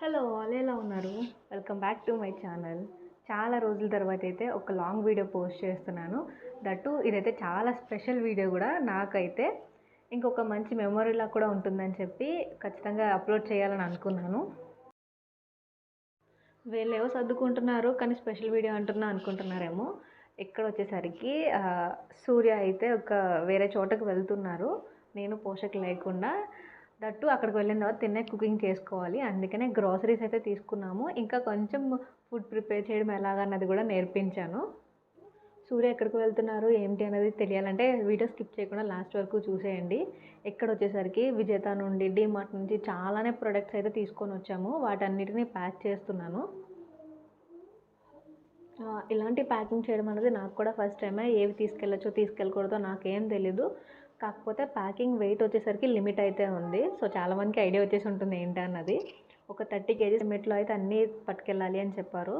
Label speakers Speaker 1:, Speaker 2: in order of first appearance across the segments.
Speaker 1: Hello all ఎలా ఉన్నారు? Welcome back to my channel. చాలా రోజుల తర్వాత అయితే ఒక లాంగ్ వీడియో పోస్ట్ చేస్తున్నాను. దట్టు ఇదైతే చాలా స్పెషల్ వీడియో కూడా నాకైతే. ఇంకొక మంచి మెమొరీలా కూడా ఉంటుందని చెప్పి ఖచ్చితంగా అప్లోడ్ చేయాలని అనుకున్నాను. వీళ్ళేవో సర్దుకుంటున్నారు? కానీ స్పెషల్ వీడియో అంటున్నా అనుకుంటున్నారేమో. ఇక్కడ వచ్చేసరికి సూర్య అయితే ఒక వేరే చోటకు వెళ్తున్నారు. నేను పోషక లేకుండా. దట్టు అక్కడికి వెళ్ళిన తర్వాత తినే కుకింగ్ చేసుకోవాలి. అందుకనే గ్రాసరీస్ అయితే తీసుకున్నాము. ఇంకా కొంచెం ఫుడ్ ప్రిపేర్ చేయడం ఎలాగన్నది కూడా నేర్పించాను. సూర్య ఎక్కడికి వెళ్తున్నారు? ఏంటి అనేది తెలియాలంటే వీడియో స్కిప్ చేయకుండా లాస్ట్ వరకు చూసేయండి. ఎక్కడ వచ్చేసరికి విజేత నుండి డిమార్ట్ నుంచి చాలానే ప్రొడక్ట్స్ అయితే తీసుకొని వచ్చాము. వాటన్నిటిని ప్యాక్ చేస్తున్నాను. ఇలాంటి ప్యాకింగ్ చేయడం అనేది నాకు కూడా ఫస్ట్ టైమే. ఏవి తీసుకెళ్ళచ్చో తీసుకెళ్ళకూడదో నాకేం తెలీదు. కాకపోతే ప్యాకింగ్ వెయిట్ వచ్చేసరికి లిమిట్ అయితే ఉంది. సో చాలామందికి ఐడియా వచ్చేసి ఉంటుంది ఏంటి అన్నది. ఒక థర్టీ కేజీస్ లిమిట్లో అయితే అన్నీ పట్టుకెళ్ళాలి అని చెప్పారు.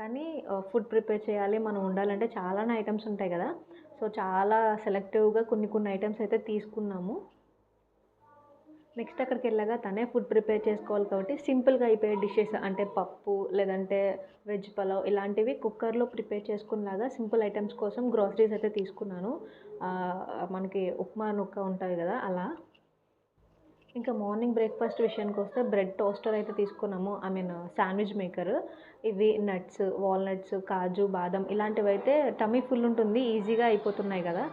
Speaker 1: కానీ ఫుడ్ ప్రిపేర్ చేయాలి మనం ఉండాలంటే చాలానే ఐటమ్స్ ఉంటాయి కదా. సో చాలా సెలెక్టివ్గా కొన్ని కొన్ని ఐటమ్స్ అయితే తీసుకున్నాము. నెక్స్ట్ అక్కడికి వెళ్ళాక తనే ఫుడ్ ప్రిపేర్ చేసుకోవాలి కాబట్టి సింపుల్గా అయిపోయే డిషెస్ అంటే పప్పు లేదంటే వెజ్ పలావ్ ఇలాంటివి కుక్కర్లో ప్రిపేర్ చేసుకునేలాగా సింపుల్ ఐటమ్స్ కోసం గ్రాసరీస్ అయితే తీసుకున్నాను. మనకి ఉప్మా నుక్క ఉంటుంది కదా అలా. ఇంకా మార్నింగ్ బ్రేక్ఫాస్ట్ విషయానికి వస్తే బ్రెడ్ టోస్టర్ అయితే తీసుకున్నాము. ఐ మీన్ శాండ్విచ్ మేకర్ ఇవి నట్స్ వాల్నట్స్ కాజు బాదం ఇలాంటివి అయితే టమీ ఫుల్ ఉంటుంది. ఈజీగా అయిపోతున్నాయి కదా.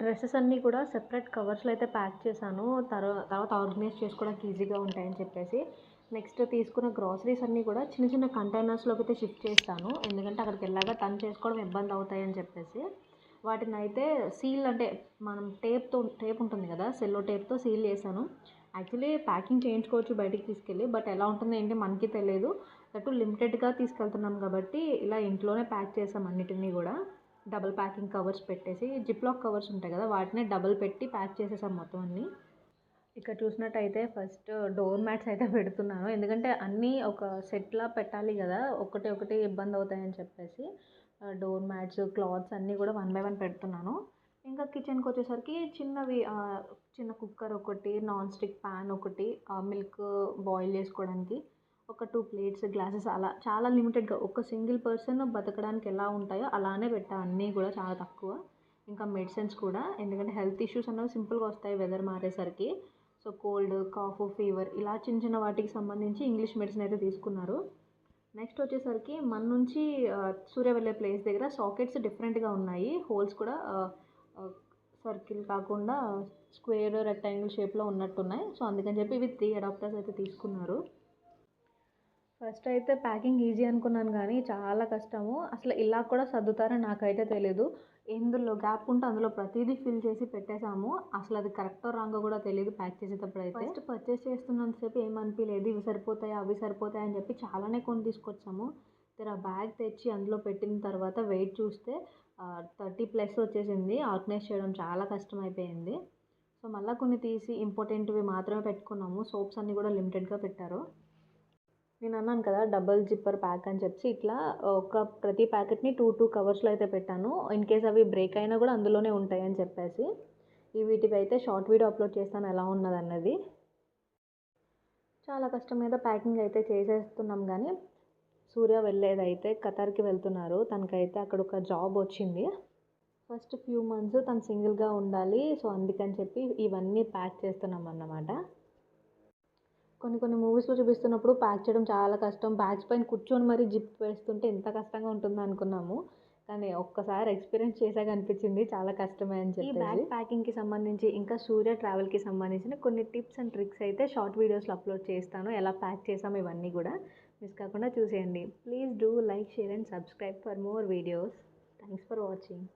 Speaker 1: డ్రెస్సెస్ అన్నీ కూడా సెపరేట్ కవర్స్లో అయితే ప్యాక్ చేశాను. తర్వాత తర్వాత ఆర్గనైజ్ చేసుకోవడానికి ఈజీగా ఉంటాయని చెప్పేసి. నెక్స్ట్ తీసుకున్న గ్రాసరీస్ అన్నీ కూడా చిన్న చిన్న కంటైనర్స్లోకి అయితే షిఫ్ట్ చేస్తాను. ఎందుకంటే అక్కడికి వెళ్ళాక తను చేసుకోవడం ఇబ్బంది అవుతాయని చెప్పేసి. వాటిని అయితే సీల్ అంటే మనం టేప్తో టేప్ ఉంటుంది కదా సెల్లో టేప్తో సీల్ చేశాను. యాక్చువల్లీ ప్యాకింగ్ చేయించుకోవచ్చు బయటికి తీసుకెళ్ళి బట్ ఎలా ఉంటుందో ఏంటి మనకి తెలియదు. దట్టు లిమిటెడ్గా తీసుకెళ్తున్నాం కాబట్టి ఇలా ఇంట్లోనే ప్యాక్ చేసాం అన్నిటినీ కూడా. డబుల్ ప్యాకింగ్ కవర్స్ పెట్టేసి జిప్లాక్ కవర్స్ ఉంటాయి కదా వాటిని డబుల్ పెట్టి ప్యాక్ చేసేసాం మొత్తం అన్నీ. ఇక్కడ చూసినట్టయితే ఫస్ట్ డోర్ మ్యాట్స్ అయితే పెడుతున్నాను. ఎందుకంటే అన్నీ ఒక సెట్లా పెట్టాలి కదా ఒకటి ఒకటి ఇబ్బంది అవుతాయని చెప్పేసి డోర్ మ్యాట్స్ క్లాత్స్ అన్నీ కూడా వన్ బై వన్ పెడుతున్నాను. ఇంకా కిచెన్కి వచ్చేసరికి చిన్నవి చిన్న కుక్కర్ ఒకటి నాన్ స్టిక్ ప్యాన్ ఒకటి మిల్క్ బాయిల్ చేసుకోవడానికి. ఒక టూ ప్లేట్స్ గ్లాసెస్ అలా చాలా లిమిటెడ్గా ఒక సింగిల్ పర్సన్ బతకడానికి ఎలా ఉంటాయో అలానే పెట్టా. అన్నీ కూడా చాలా తక్కువ. ఇంకా మెడిసిన్స్ కూడా ఎందుకంటే హెల్త్ ఇష్యూస్ అనేవి సింపుల్గా వస్తాయి వెదర్ మారేసరికి. సో కోల్డ్ కాఫ్ ఫీవర్ ఇలా చిన్న చిన్న వాటికి సంబంధించి ఇంగ్లీష్ మెడిసిన్ అయితే తీసుకున్నారు. నెక్స్ట్ వచ్చేసరికి మన నుంచి సూర్య వెళ్ళే ప్లేస్ దగ్గర సాకెట్స్ డిఫరెంట్గా ఉన్నాయి. హోల్స్ కూడా సర్కిల్ కాకుండా స్క్వేర్ రెక్టాంగిల్ షేప్లో ఉన్నట్టున్నాయి. సో అందుకని చెప్పి ఇవి త్రీ అడాప్టర్స్ అయితే తీసుకున్నారు. ఫస్ట్ అయితే ప్యాకింగ్ ఈజీ అనుకున్నాను కానీ చాలా కష్టము. అసలు ఇలా కూడా సర్దుతారని నాకైతే తెలియదు ఎందులో గ్యాప్ ఉంటే అందులో ప్రతిదీ ఫిల్ చేసి పెట్టేశాము. అసలు అది కరెక్టో రాంగో కూడా తెలియదు ప్యాక్ చేసేటప్పుడు అయితే. ఫస్ట్ పర్చేస్ చేస్తున్నంతసేపు ఏమనిపించలేదు ఇవి సరిపోతాయి? అవి సరిపోతాయి? అని చెప్పి చాలానే కొని తీసుకొచ్చాము. ఆ బ్యాగ్ తెచ్చి అందులో పెట్టిన తర్వాత వెయిట్ చూస్తే థర్టీ ప్లస్ వచ్చేసింది. ఆర్గనైజ్ చేయడం చాలా కష్టం అయిపోయింది సో మళ్ళీ కొన్ని తీసి ఇంపార్టెంట్వి మాత్రమే పెట్టుకున్నాము. సోప్స్ అన్నీ కూడా లిమిటెడ్గా పెట్టారు. నేను అన్నాను కదా డబల్ జిప్పర్ ప్యాక్ అని చెప్పి ఇట్లా ఒక ప్రతి ప్యాకెట్ని టూ టూ కవర్స్లో అయితే పెట్టాను. ఇన్ కేస్ అవి బ్రేక్ అయినా కూడా అందులోనే ఉంటాయి అని చెప్పేసి. ఈ వీటికి అయితే షార్ట్ వీడియో అప్లోడ్ చేస్తాను ఎలా ఉన్నది అన్నది చాలా కష్టం మీద ప్యాకింగ్ అయితే చేసేస్తున్నాం కానీ సూర్య వెళ్ళేదైతే అయితే ఖతార్కి వెళ్తున్నారు. తనకైతే అక్కడ ఒక జాబ్ వచ్చింది. ఫస్ట్ ఫ్యూ మంత్స్ తను సింగిల్గా ఉండాలి. సో అందుకని చెప్పి ఇవన్నీ ప్యాక్ చేస్తున్నాం అన్నమాట కొన్ని కొన్ని మూవీస్లో చూపిస్తున్నప్పుడు ప్యాక్ చేయడం చాలా కష్టం. బ్యాగ్స్ పైన కూర్చొని మరీ జిప్ వేస్తుంటే ఎంత కష్టంగా ఉంటుందో అనుకున్నాము. కానీ ఒక్కసారి ఎక్స్పీరియన్స్ చేశాక అనిపించింది. చాలా కష్టమే అని చెప్పి బ్యాగ్ ప్యాకింగ్కి సంబంధించి ఇంకా సూర్య ట్రావెల్కి సంబంధించిన కొన్ని టిప్స్ అండ్ ట్రిక్స్ అయితే షార్ట్ వీడియోస్లో అప్లోడ్ చేస్తాను. ఎలా ప్యాక్ చేసాం ఇవన్నీ కూడా మిస్ కాకుండా చూసేయండి. Please do like share and subscribe for more videos. Thanks for watching.